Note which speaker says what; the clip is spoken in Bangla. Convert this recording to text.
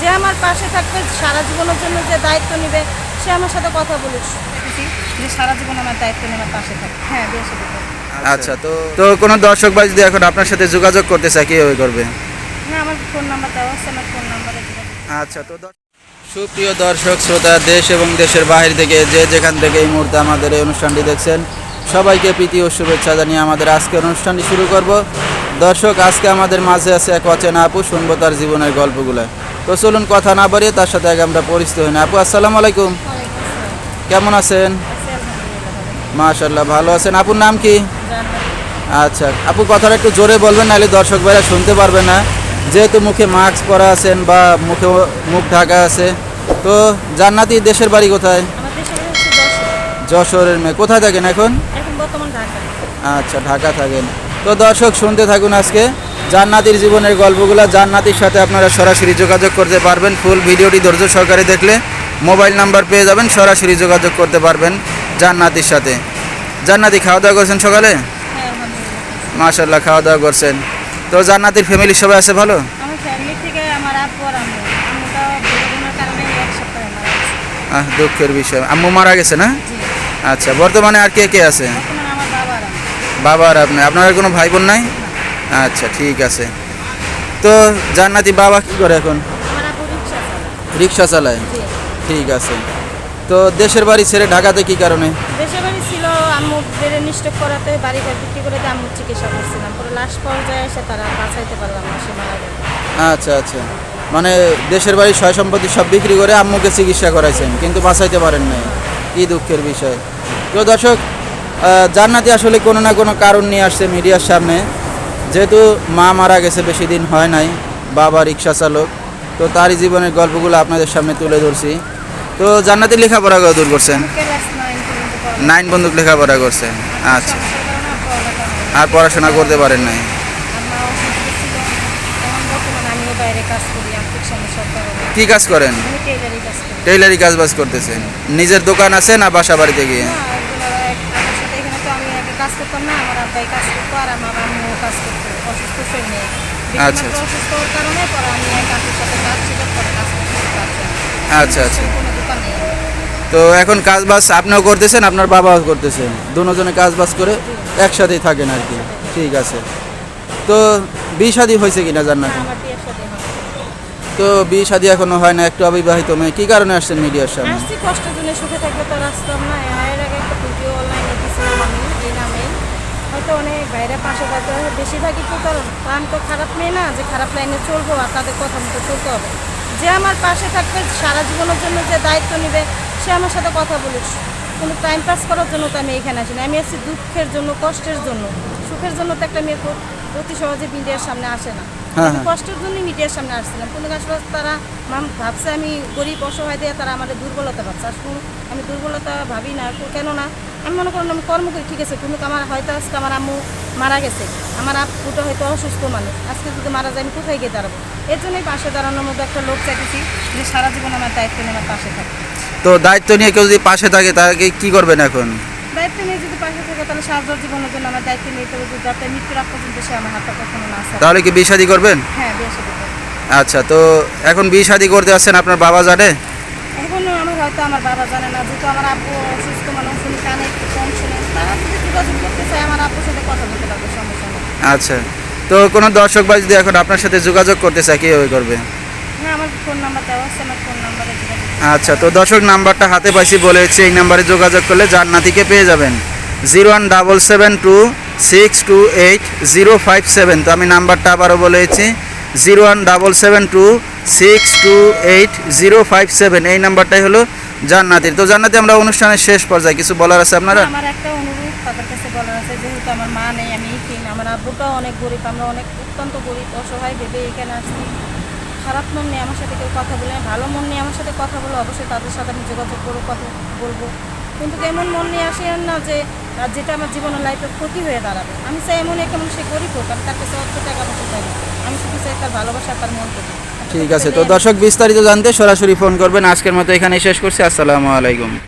Speaker 1: যে আমার পাশে থাকবে সারা জীবনের জন্য যে দায়িত্ব নেবে সে আমার সাথে কথা বলুক। যে সারা জীবন আমার দায়িত্ব নিয়ে আমার পাশে থাকবে। হ্যাঁ বিয়ে সাথে
Speaker 2: আচ্ছা তো তো কোনো দর্শক ভাই যদি এখন আপনার সাথে যোগাযোগ করতে চায় কীভাবে করবে?
Speaker 1: হ্যাঁ আমার ফোন নাম্বার দেওয়া আছে আমার ফোন নাম্বারে
Speaker 2: আচ্ছা তো সুপ্রিয় দর্শক শ্রোতা দেশ এবং দেশের বাহির থেকে যে যেখান থেকে এই মুহূর্তে আমাদের এই অনুষ্ঠানটি দেখছেন সবাইকে প্রীতি ও শুভেচ্ছা জানিয়ে আমাদের আজকের অনুষ্ঠানটি শুরু করব। দর্শক আজকে আমাদের মাঝে আছে এক অচেনা আপু শুনব তার জীবনের গল্পগুলো। তো চলুন কথা না বাড়িয়ে তার সাথে আগে আমরা পরিচিত হই না। আপু আসসালামু আলাইকুম। কেমন আছেন? মাশাল্লাহ ভালো আছেন। আপুর নাম কি? আচ্ছা আপু কথাটা একটু জোরে বলবেন নাহলে দর্শক ভাইরা শুনতে পারবে না। যেহেতু মুখে মাস্ক পরা আছেন বা মুখে মুখ ঢাকা আছে তো জান্নাতি দেশের বাড়ি কোথায়? যশোরের মেয়ে। কোথায় থাকেন এখন? আচ্ছা ঢাকা থাকেন। তো দর্শক শুনতে থাকুন আজকে। জান্নাতির জীবনের গল্পগুলো জান্নাতির সাথে আপনারা সরাসরি যোগাযোগ করতে পারবেন। ফুল ভিডিওটি ধৈর্য সহকারে দেখলে মোবাইল নাম্বার পেয়ে যাবেন সরাসরি যোগাযোগ করতে পারবেন জান্নাতির সাথে। জান্নাতি খাওয়া দাওয়া করছেন সকালে?
Speaker 1: হ্যাঁ
Speaker 2: মাশাল্লাহ খাওয়া দাওয়া করছেন। তো জান্নাতির ফ্যামিলি সবাই আছে ভালো? আহ দুঃখের বিষয়। আম্মু মারা গেছে না? আচ্ছা বর্তমানে আর কে কে আছে?
Speaker 1: বাবা আর
Speaker 2: আপনি। আপনার কোনো ভাই বোন নাই? আচ্ছা ঠিক আছে। তো জান্নাতি বাবা কি করে এখন?
Speaker 1: রিক্সা চালায়।
Speaker 2: ঠিক আছে। তো দেশের বাড়ি ছেড়ে ঢাকাতে কি কারণে?
Speaker 1: দেশের বাড়ি ছিল আম্মু বেড়ে নিষ্ঠক করাতে বাড়ি ঘর বিক্রি করে দিয়ে আম্মুর চিকিৎসা করছিলাম। পরে পর্যায়ে এসে তারা বাঁচাইতে পারলাম না সে মারা গেল।
Speaker 2: আচ্ছা আচ্ছা। মানে দেশের বাড়ির সয় সম্পত্তি সব বিক্রি করে আম্মুকে চিকিৎসা করাইছেন কিন্তু বাঁচাইতে পারেন নাই। কি দুঃখের বিষয়। তো দর্শক জান্নাতি আসলে কোনো না কোনো কারণ নিয়ে আসছে মিডিয়ার সামনে। যেহেতু মা মারা গেছে, বেশি দিন হয় নাই, বাবা রিক্সা চালক, তো তারই জীবনের গল্পগুলো আপনাদের সামনে তুলে ধরছি। তো জান্নাতি লেখাপড়া দূর করছেন?
Speaker 1: নাইন
Speaker 2: বন্ধুক লেখাপড়া করছেন আচ্ছা।
Speaker 1: আর
Speaker 2: পড়াশোনা করতে পারেন নাই? কি কাজ করেন?
Speaker 1: টেইলারি কাজ
Speaker 2: বাজ করতেছেন। নিজের দোকান আছে না বাসা বাড়িতে গিয়ে?
Speaker 1: কাজ করতাম না, আমার আব্বাই কাজ করতো আর আমার
Speaker 2: আচ্ছা, আচ্ছা। আচ্ছা
Speaker 1: নেই
Speaker 2: তো এখন কাজ বাজ আপনিও করতেছেন আপনার বাবাও করতেছেন। দুজনে কাজ বাজ করে একসাথেই থাকেন আর কি। ঠিক আছে। তো বিয়ে শাদি হয়েছে কিনা জান্নাত তো বিয়ে শাদি এখনও হয় না একটু অবিবাহিত মেয়ে। কি কারণে আসছেন মিডিয়ার সামনে?
Speaker 1: কষ্টের জন্য সুখে থাকলে তো আসতাম না এর আগে একটা ভিডিও অনলাইনে দিয়েছিলাম আমি এই নামে হয়তো বাইরে পাশে থাকতে বেশিরভাগই তো কারণ তো খারাপ মেয়ে না, যে খারাপ লাইনে চলবো আর তাদের কথা মতো চলতে হবে। যে আমার পাশে থাকবে, সারা জীবনের জন্য যে দায়িত্ব নেবে, সে আমার সাথে কথা বলুক। কোনো টাইম পাস করার জন্য তো আমি এখানে আসি না আমি আসছি দুঃখের জন্য, কষ্টের জন্য। সুখের জন্য তো একটা মেয়ে অতি সহজে মিডিয়ার সামনে আসে না। কষ্টের জন্যই মিডিয়ার সামনে আসছিলাম। কোনো আসলে তারা ভাবছে আমি গরিব অসহায় দিয়ে তারা আমাদের দুর্বলতা ভাবছে। আসলে আমি দুর্বলতা ভাবি না তো আমি মনে করেন আমি কর্ম করি ঠিক আছে কিন্তু আমার হয়তো আজকে আমার আম্মু মারা গেছে। আমার আপুটা হয়তো অসুস্থ মানুষ। আজকে যদি মারা যায় আমি কোথায় গিয়ে দাঁড়াবো? এর জন্যই পাশে দাঁড়ানোর মধ্যে একটা লোক চাইতেছি যে সারা জীবন আমার দায়িত্ব নিয়ে আমার পাশে থাকে।
Speaker 2: তো দায়িত্ব নিয়ে কেউ যদি পাশে থাকে তাকে কি করবেন এখন?
Speaker 1: দায়িত্ব নিয়ে যদি পাশে থাকে তাহলে সারা জীবনের জন্য আমার দায়িত্ব নিতে হবে। যাতে মৃত্যুর আগ পর্যন্ত সে আমার হাতটা কখনো না আসে
Speaker 2: তাহলে কি বিয়ে শাদি করবেন?
Speaker 1: হ্যাঁ বিয়ে
Speaker 2: আচ্ছা তো এখন বিয়ে শাদি করতে আসছেন আপনার বাবা জানে?
Speaker 1: এখনও আমার হয়তো আমার বাবা জানে না। যেহেতু আমার আব্বু অসুস্থ মানুষ উনি কানে একটু কম শুনেন। তারা যদি যোগাযোগ করতে চায় আমার আব্বুর সাথে কথা বলতে পারবে সমস্যা নেই।
Speaker 2: আচ্ছা তো কোনো দর্শক ভাই যদি এখন আপনার সাথে যোগাযোগ করতে চায় কীভাবে করবে?
Speaker 1: আমার ফোন নাম্বার দেওয়া আছে আমার ফোন নাম্বারে
Speaker 2: আচ্ছা তো দর্শক নাম্বারটা হাতে পাইছি বলেছি এই নাম্বারে যোগাযোগ করলে জান্নাতিকে পেয়ে যাবেন। Zero one double seven two six two eight zero five seven. তো আমি নাম্বারটা আবারও বলেছি zero one double seven two six two eight zero five seven. এই নাম্বারটাই হলো জান্নাতির। তো জান্নাতি আমরা অনুষ্ঠানের শেষ পর্যায়ে কিছু বলার আছে আপনারা?
Speaker 1: আমার একটা অনুরোধ তাদের কাছে বলার আছে যেহেতু আমার মা নেই আমি আমার আব্বুটাও অনেক গরিব আমরা অনেক অত্যন্ত গরিব অসহায় ভেবে এখানে আসছি। খারাপ মন নিয়ে আমার সাথে কেউ কথা বলে ভালো মন নিয়ে আমার সাথে কথা বলে অবশ্যই তাদের সাথে আমি যোগাযোগ করব কথা বলব। কিন্তু এমন মন নিয়ে আসেন না যে যেটা আমার জীবনের লাইফে ক্ষতি হয়ে দাঁড়াবে। আমি চাই এমন এক মানুষ সে গরিব হোক আমি তার কাছে অর্থ টাকা পয়সা চাই আমি শুধু চাই তার ভালোবাসা তার মন
Speaker 2: ঠিক আছে তো দর্শক বিস্তারিত জানতে সরাসরি ফোন করবেন। আজকের মতো এখানে শেষ করছি আসসালামু আলাইকুম।